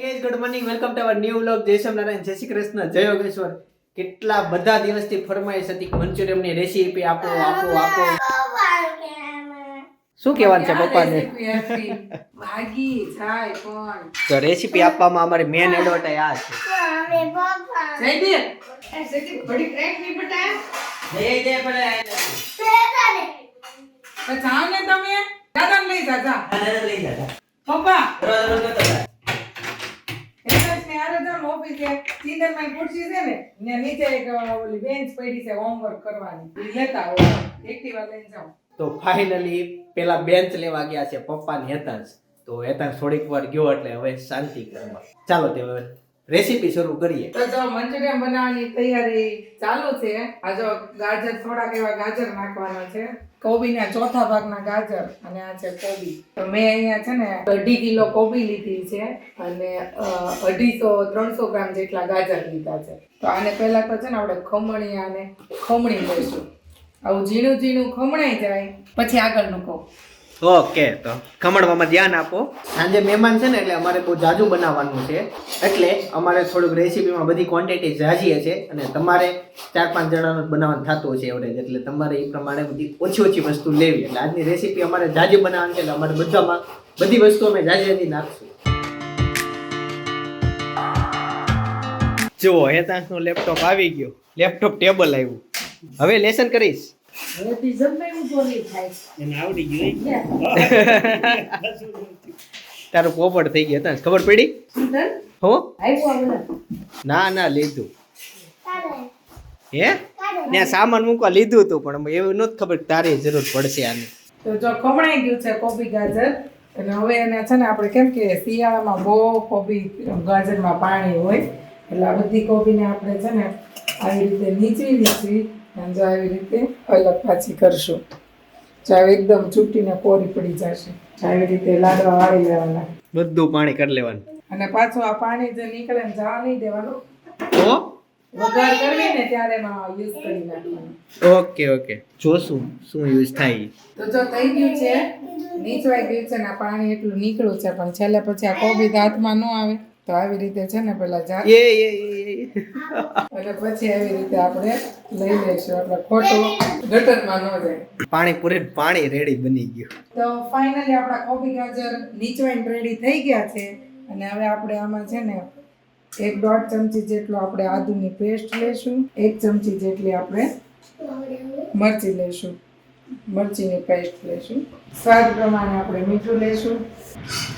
Guys good morning welcome to our new vlog જય સ્વામિનારાયણ. જય શ્રી કૃષ્ણ. જય યોગેશ્વર. કેટલા બધા દિવસથી ફરમાઈશ હતી મંચુરિયમની રેસીપી આપો આપો આપો. શું કહેવાનું છે પપ્પાને? માગી જાય તો રેસીપી આપવામાં અમારી મેન એડવર્ટાઈ આ છે. બેટા. ને તમે. દાદાને લઈ જા, જા. પપ્પા. ને ઓફિસે. ખુરશી છે ને ને નીચે એક ઓલી બેન્ચ પડી છે હોમવર્ક કરવાની. લેતા આવો. એક્ટિવા લઈને જાઓ. તો ફાઇનલી પેલા બેન્ચ લેવા ગયા છે પપ્પા ને હેતાંશ. તો હેતાંશ થોડીક વાર ગયો એટલે હવે શાંતિ કરવા ચાલો તે હવે રેસીપી શરૂ કરીએ. તો જો મંચુરિયન બનાવવાની તૈયારી ચાલુ છે. આ જો ગાજર, થોડાક એવા ગાજર નાખવાના છે. કોબીના ચોથા ભાગના ગાજર અને આ છે કોબી. તો મેં અહીંયા છે ને અઢી કિલો કોબી લીધી છે અને અઢીસો ત્રણસો ગ્રામ જેટલા ગાજર લીધા છે. તો આને પહેલાં તો છે ને આપણે ખમણી આને ખમણી લઈશું આવું ઝીણું ઝીણું ખમણાઈ જાય. પછી આગળનું કહું. ઓકે તો ખમણવામાં ધ્યાન આપો. સાંજે મહેમાન છે ને એટલે અમારે બહુ જાજુ બનાવવાનું છે. એટલે અમારે થોડુંક રેસીપીમાં બધી ક્વોન્ટિટી જાજી છે અને તમારે ચાર પાંચ જણાનું બનાવવાનું થતું છે એવરેજ એટલે તમારે એ પ્રમાણે બધી ઓછી ઓછી વસ્તુ લેવી. એટલે આજની રેસીપી અમારે જાજી બનાવવાની છે એટલે અમારે બધામાં બધી વસ્તુ અમે જાજી જાજી નાખશું. જુઓ હેતાંશનું લેપટોપ આવી ગયો. લેપટોપ ટેબલ આવ્યું. હવે લેસન કરીશ. એને આવડી ગયું તારું પોપટ થઈ ગયો હેતાંશ ખબર પડી? હો? ના ના લીધું. હે? ને સામાન મૂકવા લીધું હતું પણ એવું નથી ખબર તારે જરૂર પડશે આની. તો જો ખમણાઈ ગયું છે કોબી ગાજર. અને હવે એને છે ને આપણે કેમ કે શિયાળામાં બહુ કોબી ગાજરમાં પાણી હોય. એટલે આ બધી કોબીને આપણે છે ને આવી રીતે નીચવી નીચવી જો આવી રીતે અલગ પાછી કરશું. જો એકદમ ચૂંટીને કોરી પડી જશે. આવી રીતે લાડવા વાળી લેવાના. બધું પાણી કરી લેવાનું. અને પાછું આ પાણી જે નીકળે ને જવા નહીં દેવાનું. તો વઘાર કરવી ને ત્યારે એમાં યુઝ કરી નાખવાનું. Okay okay. જોશું શું યુઝ થાય. તો જો થઈ ગયું છે. નીચવાઈ ગયું છે ને પાણી એટલું નીકળ્યું છે. પણ છેલ્લે પછી આ કોબી દાંતમાં ન આવે. તો આવી રીતે છે ને પેલા જા એ, એ. અને પછી આવી રીતે આપણે લઈ લઈશું. આપણે ખોટો ગટરમાં ન જાય. પાણી પૂરે પાણી રેડી બની ગયું. તો ફાઇનલી આપણા કોબી ગાજર નીચવાઈને રેડી થઈ ગયા છે. અને હવે આપણે આમાં છે ને એક દોઢ ચમચી જેટલો આપણે આદુની પેસ્ટ લઈશું. એક ચમચી જેટલી આપણે મરચી લઈશું. મરચીની પેસ્ટ લઈશું. સ્વાદ પ્રમાણે આપણે મીઠું લઈશું.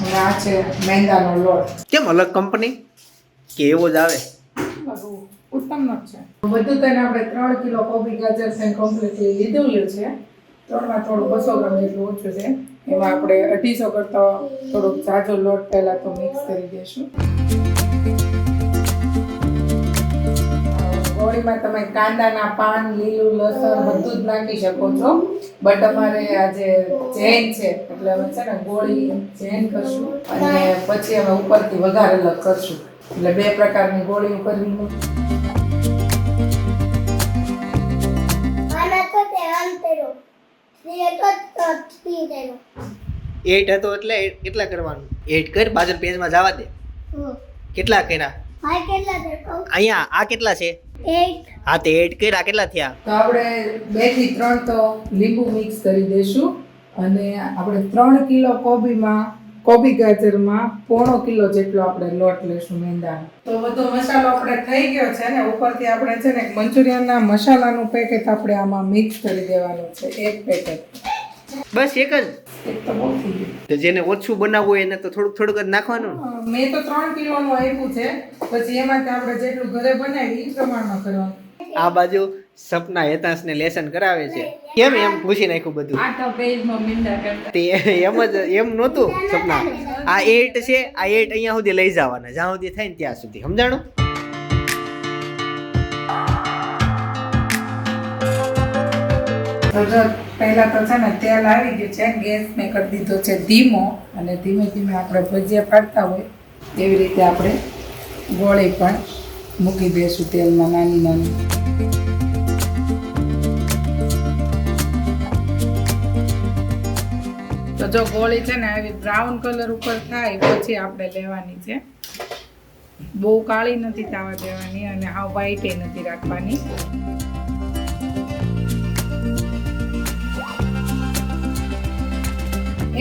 અને આ છે મેંદાનો લોટ. કેમ અલગ કંપની કે એવો જ આવે. બધું ઉત્તમ જ છે. બધું તેને આપણે ત્રણ કિલો કોબી, ગાજર છે કમ્પ્લીટલી લીધેલું છે. ત્રણમાં થોડું બસો ગ્રામ જેટલું ઓછું છે. એમાં આપણે અઢીસો કરતા થોડોક જાજો લોટ પહેલાં તો મિક્સ કરી દઈશું. ગોળીમાં તમે કાંદાના પાન, લીલું લસણ બધું જ નાખી શકો છો. બટ અમારે આજે જૈન છે, એટલે અમે છે ને ગોળી જૈન કરશું. અને પછી અમે ઉપરથી વઘાર અલગ કરશું. એટલે બે પ્રકારની ગોળીઓ કરવી એટ હતો એટલે કેટલા કરવાનું. એટ કર બાજુ પેજમાં જવા દે. કેટલા કર્યા? અહીંયા આ કેટલા છે? હા તે એટ કર્યા. આ કેટલા થયા? તો આપણે બેથી ત્રણ તો લીંબુ મિક્સ કરી દઈશું. અને આપણે ત્રણ કિલો કોબીમાં કોબી ગાજરમાં પોણો કિલો જેટલો આપણે લોટ લઈશું મેંદાનો. તો બધો મસાલો આપણે થઈ ગયો છે ને ઉપરથી આપણે છે ને મંચુરિયનના મસાલાનું પેકેટ આપણે આમાં મિક્સ કરી દેવાનું છે એક પેકેટ બસ એક જ? એક તો બહુ થઈ ગયું તો જેને ઓછું બનાવવું હોય એને તો થોડુંક થોડુંક જ નાખવાનું? મેં તો ત્રણ કિલોનું આપ્યું છે પછી એમાંથી આપણે જેટલું ઘરે બનાવી એ પ્રમાણમાં કરવાનું. આ બાજુ સપના હેતાંશને લેસન કરાવે છે. કેમ એમ પૂછી નાખ્યું બધું? આ તો એમ જ એમ નહોતું સપના. આ એટ છે આ એટ અહીંયા સુધી લઈ જવાના. જ્યાં સુધી થાય ને ત્યાં સુધી. સમજાણું? પહેલા તો છે ને તેલ આવી ગયું છે. ગેસ મેં કરી દીધો છે ધીમો. અને ધીમે ધીમે આપણે ભજીયા પાડતા હોય એવી રીતે આપણે ગોળી પણ મૂકી દઈશું તેલમાં નાની નાની. તો જો ગોળી છે ને આવી બ્રાઉન કલર ઉપર થાય, પછી આપણે લેવાની છે. બહુ કાળી નથી થવા દેવાની અને આ વ્હાઈટે નથી રાખવાની.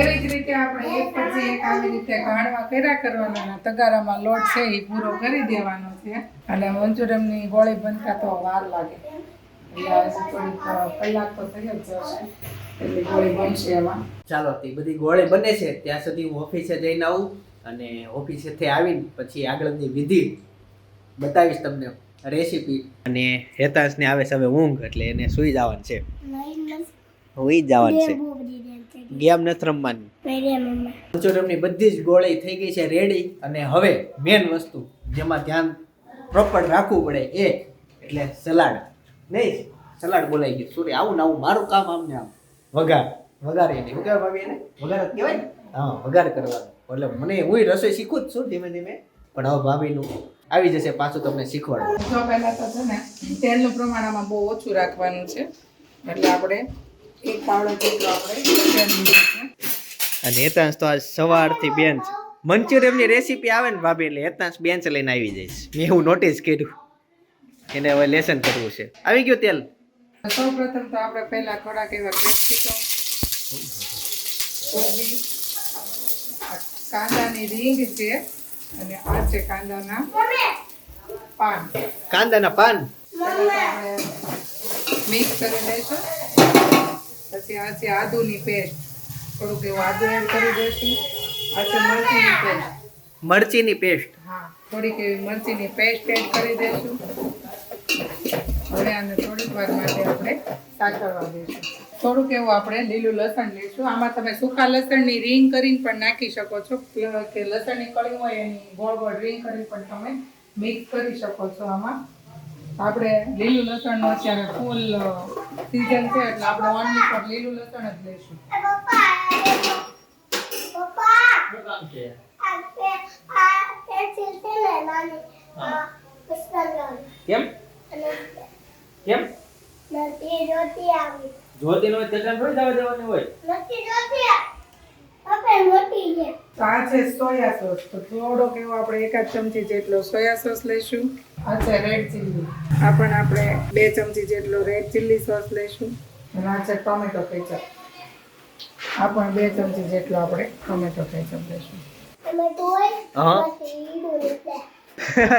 એવી જ રીતે આપણે એક પછી એક આવી રીતે ગાળવા કર્યા કરવાના તગારામાં લોટ છે એ પૂરો કરી દેવાનો છે. અને મંચુરિયમની ગોળી બનતા તો વાર લાગે. ચાલો, તે બધી ગોળી બને છે. ત્યાં સુધી હું ઓફિસે જઈને આવું અને ઓફિસેથી આવીને પછી આગળની વિધિ બતાવીશ તમને રેસીપી. અને હેતાંશને આવે છે હવે ઊંઘ, એટલે એને સુઈ જવાનું છે. સુઈ જવાનું છે. ગેમ નથી રમવાની. મંચુરિયમની બધી જ ગોળી થઈ ગઈ છે રેડી અને હવે મેન વસ્તુ જેમાં ધ્યાન પ્રોપર રાખવું પડે એ, એટલે સલાડ. નહીં. સલાડ બોલાઈ ગયું. સોરી આવું ને આવું મારું કામ આમ ને આમ. વઘાર. વઘારે એને વઘાર ભાભી એને? વઘાર જ કહેવાય હા વઘાર કરવાનો. એટલે મને હું રસોઈ શીખું જ છું ધીમે ધીમે. પણ હવે ભાભીનું આવી જશે પાછું તમને શીખવાડું. જો પહેલા તો છે ને તેલનું પ્રમાણ આમાં બહુ ઓછું રાખવાનું છે. એટલે આપણે એક પાવડો જેટલો આપણે તેલ અને હેતાંશ તો આજ સવારથી બેન છે મંચુરિયમની રેસીપી આવે ને ભાભી એટલે હેતાંશ બેન્ચ લઈને આવી જઈશ. મેં એવું નોટિસ કર્યું. એને હવે લેસન કરવું છે. આવી ગયું તેલ. સૌ પ્રથમ તો આપણે પહેલા થોડાક એવા કેપ્સિકમ કોબી કાંદાની રીંગ છે અને આ છે કાંદાના પાન. કાંદાના પાન? મિક્સ કરી લઈશું. પછી આ છે આદુની પેસ્ટ. થોડુંક એવું આદુ એડ કરી દઈશું. આ છે મરચીની પેસ્ટ. મરચીની પેસ્ટ. હા થોડીક એવી મરચીની પેસ્ટ એડ કરી દઈશું. હવે આને થોડીક વાર માટે આપણે સાચવવા દઈશું થોડુંક એવું આપણે લીલું લસણ લઈશું આમાં તમે સૂકા લસણની રીંગ કરીને પણ નાખી શકો છો. કે લસણની કળી હોય એની ગોળ ગોળ રીંગ કરી પણ તમે મિક્સ કરી શકો છો આમાં. આપણે લીલું લસણનો અત્યારે ફૂલ સીઝન છે એટલે આપણે ઓનલી પર લીલું લસણ જ લઈશું કેમ કેમ? જોતી નો તેટલા થોડી જવા દેવાની હોય. તો આ છે સોયા સોસ. તો થોડોક કેવો આપણે એકાદ ચમચી જેટલો સોયા સોસ લઈશું. આ છે રેડ ચીલી આ પણ આપણે બે ચમચી જેટલો રેડ ચીલી સોસ લઈશું. અને આ છે ટોમેટો કેચઅપ આ પણ બે ચમચી જેટલો આપણે ટોમેટો કેચઅપ લઈશું.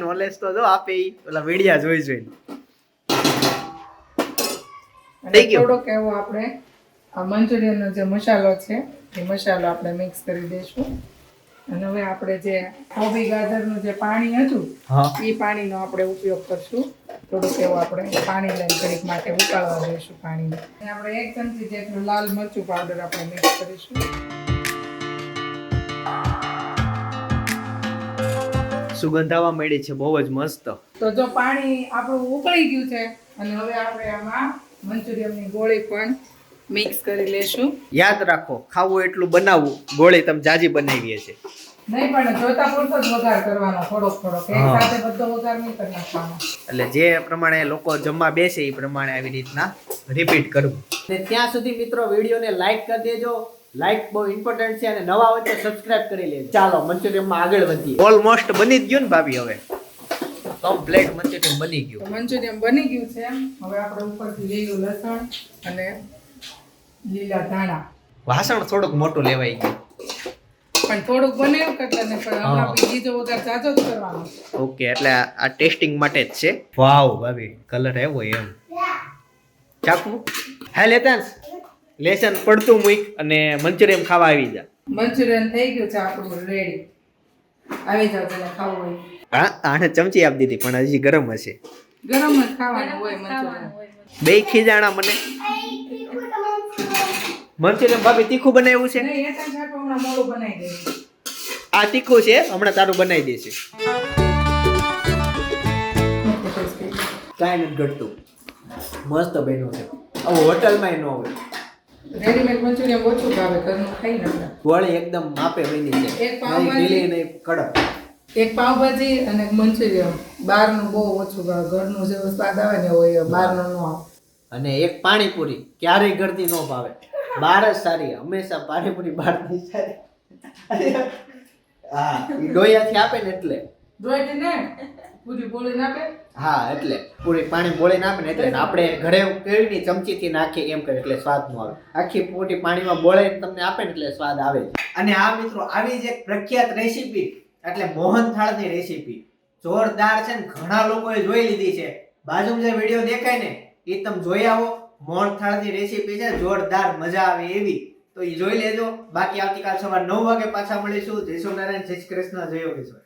નોલેજ તો જો આપે ઈ. ઓલા વીડિયા જોઈ જોઈને. થઈ ગયું. થોડોક એવો આપણે આ મંચુરિયનનો જે મસાલો છે એ મસાલો આપણે મિક્સ કરી દઈશું. અને હવે આપણે જે કોબી ગાજરનું જે પાણી હતું એ પાણીનો આપણે ઉપયોગ કરશું. થોડુંક એવું આપણે પાણી લઈને ઘડીક માટે ઉકાળવા દઈશું પાણીને. અને આપણે એક ચમચી જેટલું લાલ મરચું પાવડર આપણે મિક્સ કરીશું. સુગંધ આવવા માંડી છે બહુ જ મસ્ત. તો જો પાણી આપણું ઉકળી ગયું છે અને હવે આપણે આમાં મંચુરિયનની ગોળી પણ મિક્સ કરી લેશું. યાદ રાખો ખાવું એટલું બનાવવું ગોળી તમે જાજી બનાવીએ છે નહીં પણ જોતા પૂરતો જ વઘાર કરવાનો થોડોક થોડોક. એક સાથે બધો વઘાર નહીં કરી નાખવાનો. એટલે જે પ્રમાણે લોકો જમવા બેસે એ પ્રમાણે આવી રીતના રિપીટ કરવું. ને ત્યાં સુધી મિત્રો વિડીયોને લાઈક કરી દેજો. લાઈક બહુ ઇમ્પોર્ટન્ટ છે અને નવા હોય તો સબસ્ક્રાઇબ કરી લેજો. ચાલો મંચુરિયમમાં આગળ વધીએ. ઓલમોસ્ટ બની જ ગયું ને ભાભી હવે. કમ્પ્લેટ મંચુરિયન બની ગયું. તો મંચુરિયન બની ગયું છે હવે આપણે ઉપરથી લીલું લસણ અને લીલા ધાણા. વાસણ થોડુંક મોટું લેવાઈ ગયું. પણ થોડુંક બનાવ્યું એટલે ને પણ. હમણાં બીજો વગર જાજો જ કરવાનો. ઓકે એટલે આ ટેસ્ટિંગ માટે જ છે. વાવ ભાભી કલર આવ્યો એમ. ચાકુ. હા લેતાંશ. લેસન પડતું મૂક અને મંચુરિયન ખાવા આવી જા. મંચુરિયન થઈ ગયું છે આપણું રેડી આવી જાવ જેને ખાવું હોય. હા આને ચમચી આપી દીધી પણ હજી ગરમ હશે. ગરમ જ ખાવાનું હોય મંચુરિયન બે ખીજાણા મને. મંચુરિયન ભાભી તીખું બનાવ્યું છે? આ તીખું છે હમણાં તારું બનાવી દેશે કાંઈ નથી ઘટતું. મસ્ત બન્યું છે. આવું હોટલમાં ન હોય. રેડીમેડ મંચુરિયન ઓછું ભાવે ઘરનું ખાઈ નાખે વળી એકદમ માપે બની છે એક નહીં. ઢીલી નહીં કડક. એક પાઉંભાજી અને એક મંચુરિયન. બહારનું બહુ ઓછું ભાવે. ઘરનું જેવો સ્વાદ આવે ને હોય બહારનું ન આવે. અને એક પાણીપુરી. ક્યારેય ઘરથી ન ભાવે. બહાર જ સારી. હંમેશા પાણીપુરી બહારની સારી. હા ડોયાથી આપે ને એટલે. જોઈ ને? પૂરી બોલી નાખે હા એટલે. પૂરી પાણી બોળીને આપે ને એટલે આપણે ઘરે કેળવીની ચમચીથી નાખીએ એમ કરે એટલે સ્વાદ નો આવે. આખી પૂરી પાણીમાં બોળાઈને તમને આપે ને એટલે સ્વાદ આવે અને આ મિત્રો આવી જ એક પ્રખ્યાત રેસીપી એટલે મોહનથાળની રેસીપી જોરદાર છે ને ઘણા લોકોએ જોઈ લીધી છે. બાજુમાં જે વીડિયો દેખાય ને, એ તમે જોઈ આવો. મોહનથાળની રેસીપી છે, જોરદાર મજા આવે એવી. તો એ જોઈ લેજો. બાકી આવતીકાલ સવાર નવ વાગે પાછા મળીશું. જય સ્વામિનારાયણ, જય કૃષ્ણ, જય યોગેશ્વર.